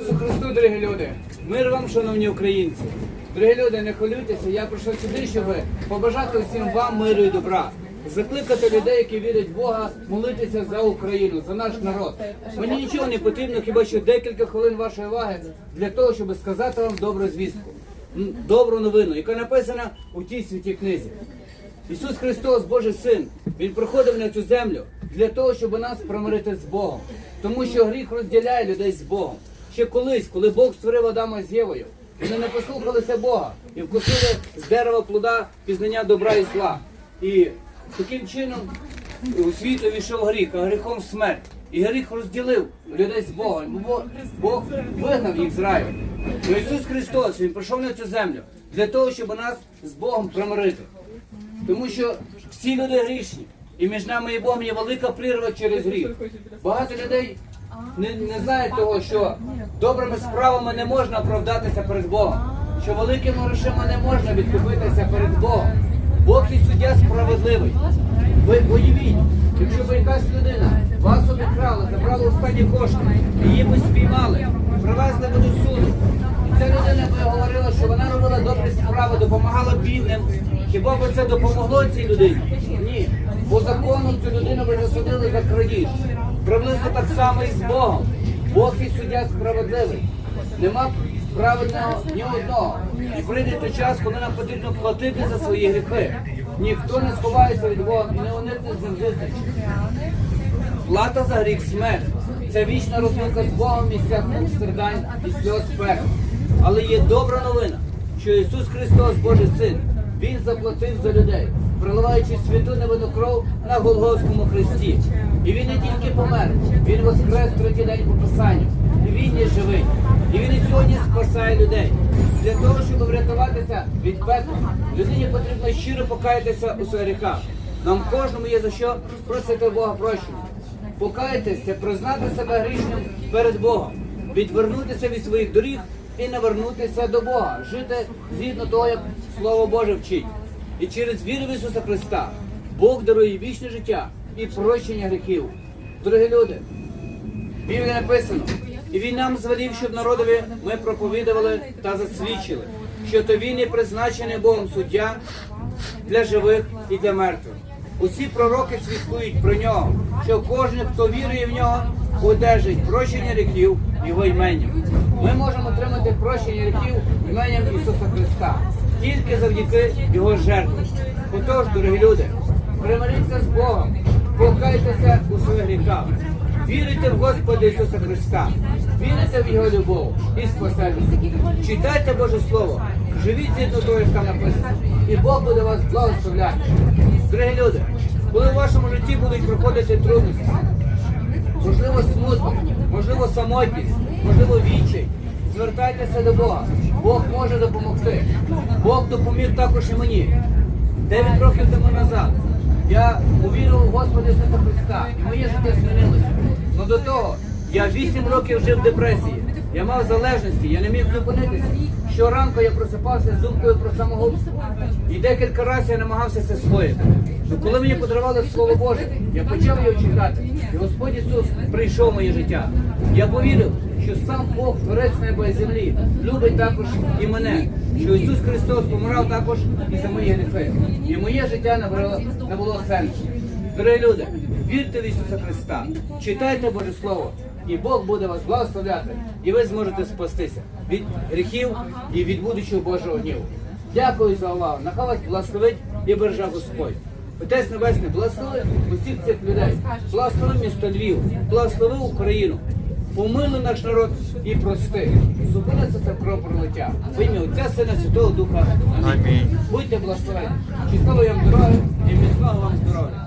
Ісусу Христу, дорогі люди, мир вам, шановні українці. Дорогі люди, не хвилюйтеся, я прийшов сюди, щоб побажати всім вам миру і добра. Закликати людей, які вірять в Бога, молитися за Україну, за наш народ. Мені нічого не потрібно, хіба що декілька хвилин вашої уваги для того, щоб сказати вам добру звістку, добру новину, яка написана у тій святій книзі. Ісус Христос, Божий Син, Він приходив на цю землю для того, щоб нас примирити з Богом. Тому що гріх розділяє людей з Богом. Ще колись, коли Бог створив Адама з Євою, вони не послухалися Бога і вкусили з дерева плода пізнання добра і зла. І таким чином у світ увійшов гріх, а гріхом смерть. І гріх розділив людей з Богом. Бо Бог вигнав їх з раю. І Ісус Христос, Він прийшов на цю землю для того, щоб нас з Богом примирити. Тому що всі люди грішні, і між нами і Богом є велика прірва через гріх. Багато людей не, не знають того, що добрими справами не можна оправдатися перед Богом, що великими грошима не можна відкупитися перед Богом. Бог і суддя справедливий. Ви уявіть, якщо б якась людина вас обікрала, забрала останні кошти, її би спіймали, привезли би до суду. І ця людина би говорила, що вона робила добрі справи, допомагала бідним. Хіба б це допомогло цій людині? Ні. По закону цю людину би засудили за крадіж. Приблизно так само і з Богом. Бог і суддя справедливий. Нема правильного ні одного. І прийде той час, коли нам потрібно платити за свої гріхи. Ніхто не сховається від Бога і не уникне з ним зустрічі. Плата за гріх смерть. Це вічна розлука з Богом в місцях страдань і сльоз пекла. Але є добра новина, що Ісус Христос, Божий Син, Він заплатив за людей, проливаючи святу невинну кров на Голгофському хресті. І Він не тільки помер, Він воскрес третій день по Писанню. І Він є живий. І Він і сьогодні спасає людей. Для того, щоб врятуватися від пекла, людині потрібно щиро покаятися у своїх гріхах. Нам кожному є за що просити Бога прощення. Покаятися, признати себе грішним перед Богом, відвернутися від своїх доріг і навернутися до Бога, жити згідно того, як Слово Боже вчить. І через віру в Ісуса Христа Бог дарує вічне життя і прощення гріхів. Дорогі люди, в написано, і він нам звелів, щоб народові ми проповідували та засвідчили, що то він є призначений Богом суддя для живих і для мертвих. Усі пророки свідкують про нього, що кожен, хто вірує в нього, одержить прощення гріхів його іменем. Ми можемо отримати прощення гріхів іменем Ісуса Христа тільки завдяки Його жертві. Отож, дорогі люди, примиріться з Богом, покайтеся у своїх гріхах. Вірите в Господа Ісуса Христа, вірите в Його любов і спасення. Читайте Боже Слово, живіть згідно того, як там написано, і Бог буде вас благословляти. Дорогі люди, коли в вашому житті будуть проходити трудності, можливо, смуток, можливо, самотність, можливо, відчай, звертайтеся до Бога. Бог може допомогти. Бог допоміг також і мені. Дев'ять років тому назад я увірив у Господа Ісуса Христа, і моє життя змінилося. Ну до того я вісім років жив в депресії. Я мав залежності, я не міг зупинитися. Щоранку я просипався з думкою про самогубство. І декілька разів я намагався це скоїти. Ну, коли мені подарували Слово Боже, я почав його читати. І Господь Ісус прийшов в моє життя. Я повірив, що сам Бог, творець неба і землі, любить також і мене. Що Ісус Христос помирав також і за мої гріхи. І моє життя набрало не було сенсу. Дорогі люди, вірте в Ісуса Христа, читайте Боже Слово, і Бог буде вас благословляти, і ви зможете спастися від гріхів і від будущого Божого гніву. Дякую за увагу. Нехай вас благословить і бережа Господь. Отець Небесний, благослови усіх цих людей, благослови місто Львів, благослови Україну. Помилуй наш народ і прости. Зупиниться це кровопролиття. В ім'я Отця Сина Святого Духа. Амінь. Будьте благословені. Чистого вам дороги і міцного вам здоров'я.